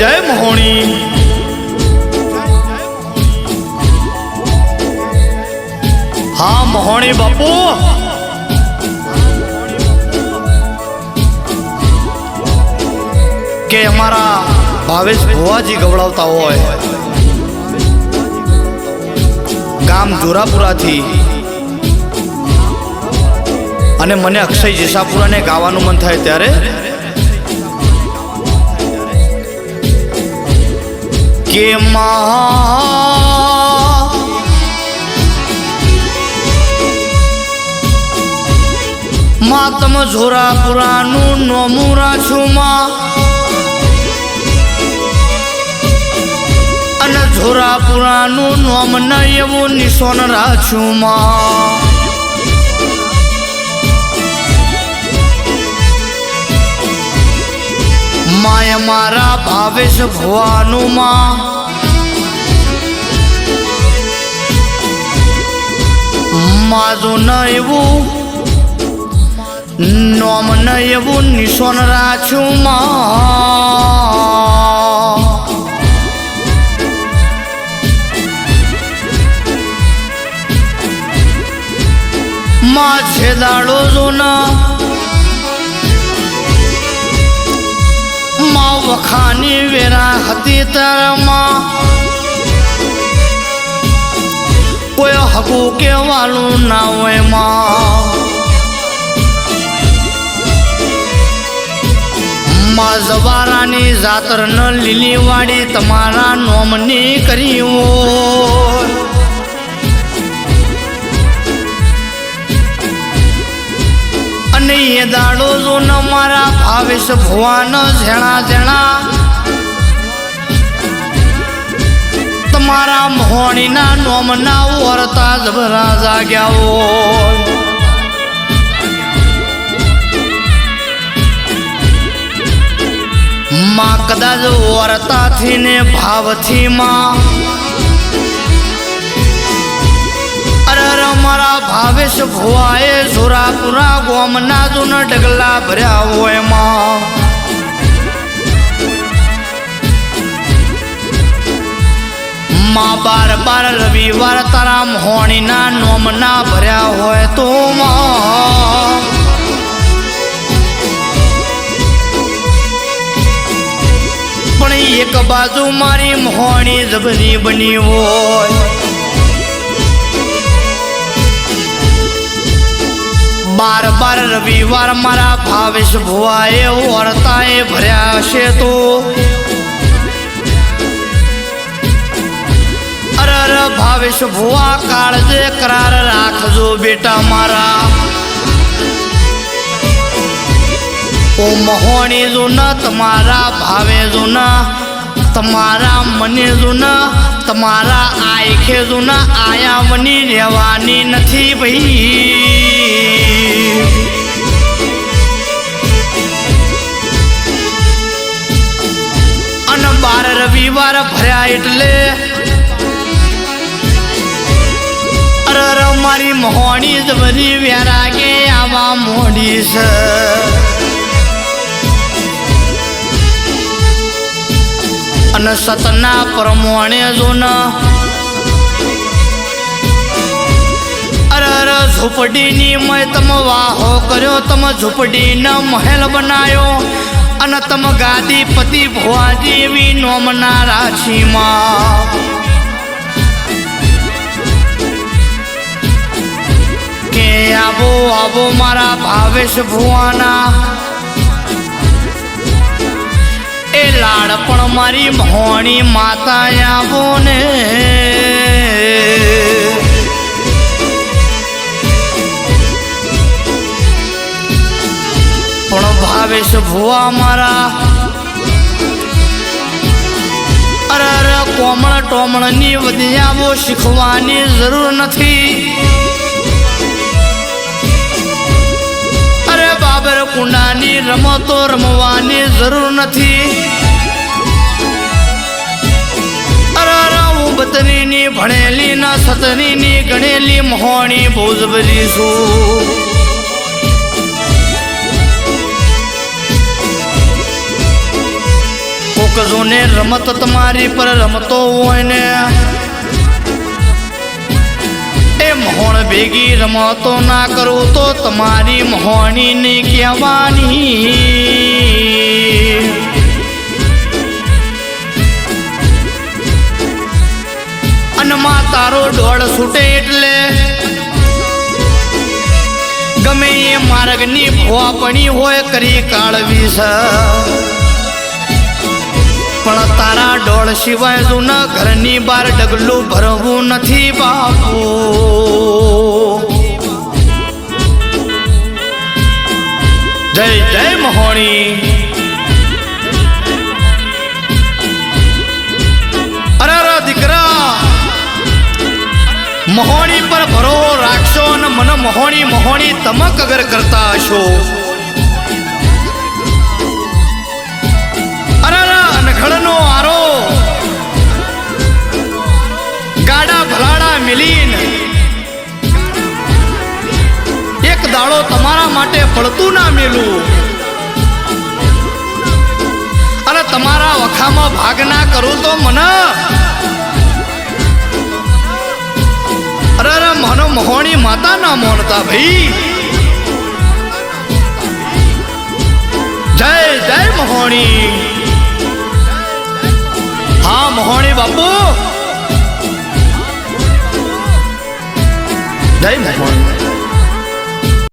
જય મોહણી. હા, મોહણી બાપુ. કે અમારા ભાવેશ ભુવાજી ગવડાવતા હોય. ગામ જોરાપુરાથી. અને મને અક્ષય જેસાપુરાને ગાવાનું મન થાય ત્યારે કે મા માતમ જોરાપુરાનું નોમું રાછું માં અને જોરાપુરાનું નોમ ન એવું નિશોન રાખું માં મારા ભાવેશ ભવાનું માં મારું ન એવું, નોમ ન એવું નિશોન રાખ્યું માં. માં છે દાડો વખાની વેરા હતી તારામાં. કોઈ હકું કેવાનું ના હોયમાં માં જવારાની જાતર ન લીલી વાડી તમારા નોમની કરી અને એ દાડો જો ન ભાવેશ ભુવાન ઝેણા ઝેણા. તમારા મોહણીના નોમના વરતા જબરા જાગ્યા હોય. માં કદાચ વરતાથી ને ભાવથી માં મારા ભાવેશ ભુવાએ સુરાપુરા ગોમના જૂન ડગલા ભર્યા હોયમાં માં બાર બાર રવિવાર તારા મોહણીના નોમના ભર્યા હોય તો માં. પણ એક બાજુ મારી મોણી જબરી બની હોય. બાર બાર રવિવાર મારા ભાવેશ ભુવાએ વર્તાએ ભર્યા છે તો. અરર અરે ભાવેશ ભુવા, કાળજે કરાર રાખજો બેટા મારા. ઓ મહોણી જુના, તમારા ભાવે જુના, તમારા મને જુના, તમારા આયખે જુના, આયા મની રહેવાની નથી ભાઈ. રવિવાર ભર્યા એટલે અરે મારી મોડી જ બધી વેરાગે આવા મોડી છે અને સતના પ્રમાણે જો અરે અરે, ઝૂંપડીની મેં તમે વાહો કર્યો, તમે ઝૂંપડીનો મહેલ બનાયો. અને તમ ગાદી પતિ ભુવાજી દેવી નોમના રાશિમાં. કે આવો આવો મારા ભાવેશ ભુવાના. એ લાડ પણ મારી મોણી માતા આવો ને ભુવા મારા. અરે અરે, કોમળ ટોમળની વધિયાવો શીખવાની જરૂર નથી. અરે, બાબર કુંડાની રમતો રમવાની જરૂર નથી. હું બતરીની ભણેલી ના સતરીની, ગણેલી, મોહણી બહુ જ બધી છું. મૂકજો ને રમત તમારી પર રમતો હોય ને એ મોહણ ભેગી રમતો ના કરું તો તમારી મોહણી ને કહેવાની અનમાં તારો ડોળ છૂટે એટલે ગમે એ માર્ગની ભોપણી હોય કરી કાળવી છે. પણ તારા ડોળ સિવાય તું ઘરની બહાર ડગલું ભરવું નથી બાપુ. જય જય મહોણી. અરે અરે, દીકરા. મહોણી પર ભરો રાખશો અને મને મહોણી મહોણી તમક અગર કરતા હશો. અરે આરો. ગાડા ભલાડા મિલીન. એક દાડો તમારા માટે પડતું ના મેલું. અને તમારા વખામાં ભાગ ના કરું તો મને. અરે મનો મહોણી માતા ના મોનતા ભાઈ. જય જય મહોણી. હા મહોણી બાપુ. જય મહોણી.